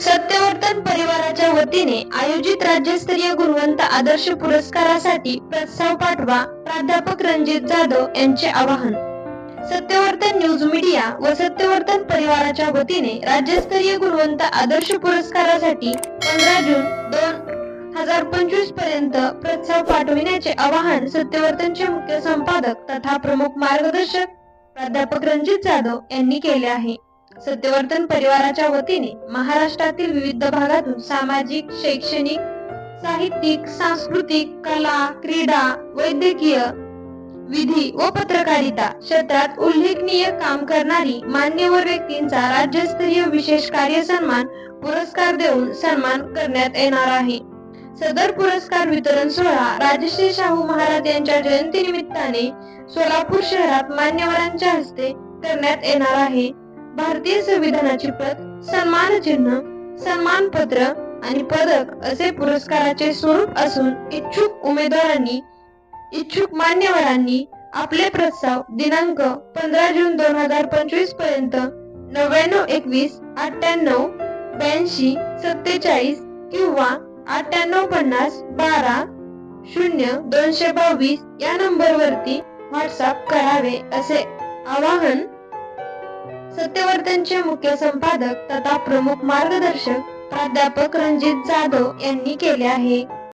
सत्यवर्तन परिवाराच्या वतीने आयोजित राज्यस्तरीय गुणवंत आदर्श पुरस्कारासाठी प्रस्ताव पाठवा प्राध्यापक रणजित जाधव यांचे आवाहन. सत्यवर्तन न्यूज मीडिया व सत्यवर्तन परिवाराच्या वतीने राज्यस्तरीय गुणवंत आदर्श पुरस्कारासाठी पंधरा जून दोन हजार पंचवीसपर्यंत प्रस्ताव पाठविण्याचे आवाहन सत्यवर्तनचे मुख्य संपादक तथा प्रमुख मार्गदर्शक प्राध्यापक रणजित जाधव यांनी केले आहे. सत्यवर्तन परिवाराच्या वतीने महाराष्ट्रातील विविध भागातून सामाजिक शैक्षणिक साहित्यिक सांस्कृतिक कला क्रीडा वैद्यकीय विधी व पत्रकारिता क्षेत्रात उल्लेखनीय काम करणारी मान्यवर व्यक्तींचा राज्यस्तरीय विशेष कार्य सन्मान पुरस्कार देऊन सन्मान करण्यात येणार आहे. सदर पुरस्कार वितरण सोहळा राजश्री शाहू महाराज यांच्या जयंती निमित्ताने सोलापूर शहरात मान्यवरांच्या हस्ते करण्यात येणार आहे. भारतीय संविधानाची प्रत सन्मान चिन्ह सन्मानपत्र आणि पदक असे पुरस्काराचे स्वरूप असून इच्छुक उमेदवारांनी इच्छुक मान्यवरांनी आपले प्रस्ताव दिनांक पंधरा जून दोन हजार पंचवीसपर्यंत नव्याण्णव एकवीस अठ्ठ्याण्णव ब्याऐंशी सत्तेचाळीस किंवा अठ्ठ्याण्णव पन्नास बारा शून्य दोनशे बावीस या नंबरवरती व्हॉट्सअप करावे असे आवाहन सत्यवर्तनचे मुख्य संपादक तथा प्रमुख मार्गदर्शक प्राध्यापक रणजित जाधव यांनी केले आहे.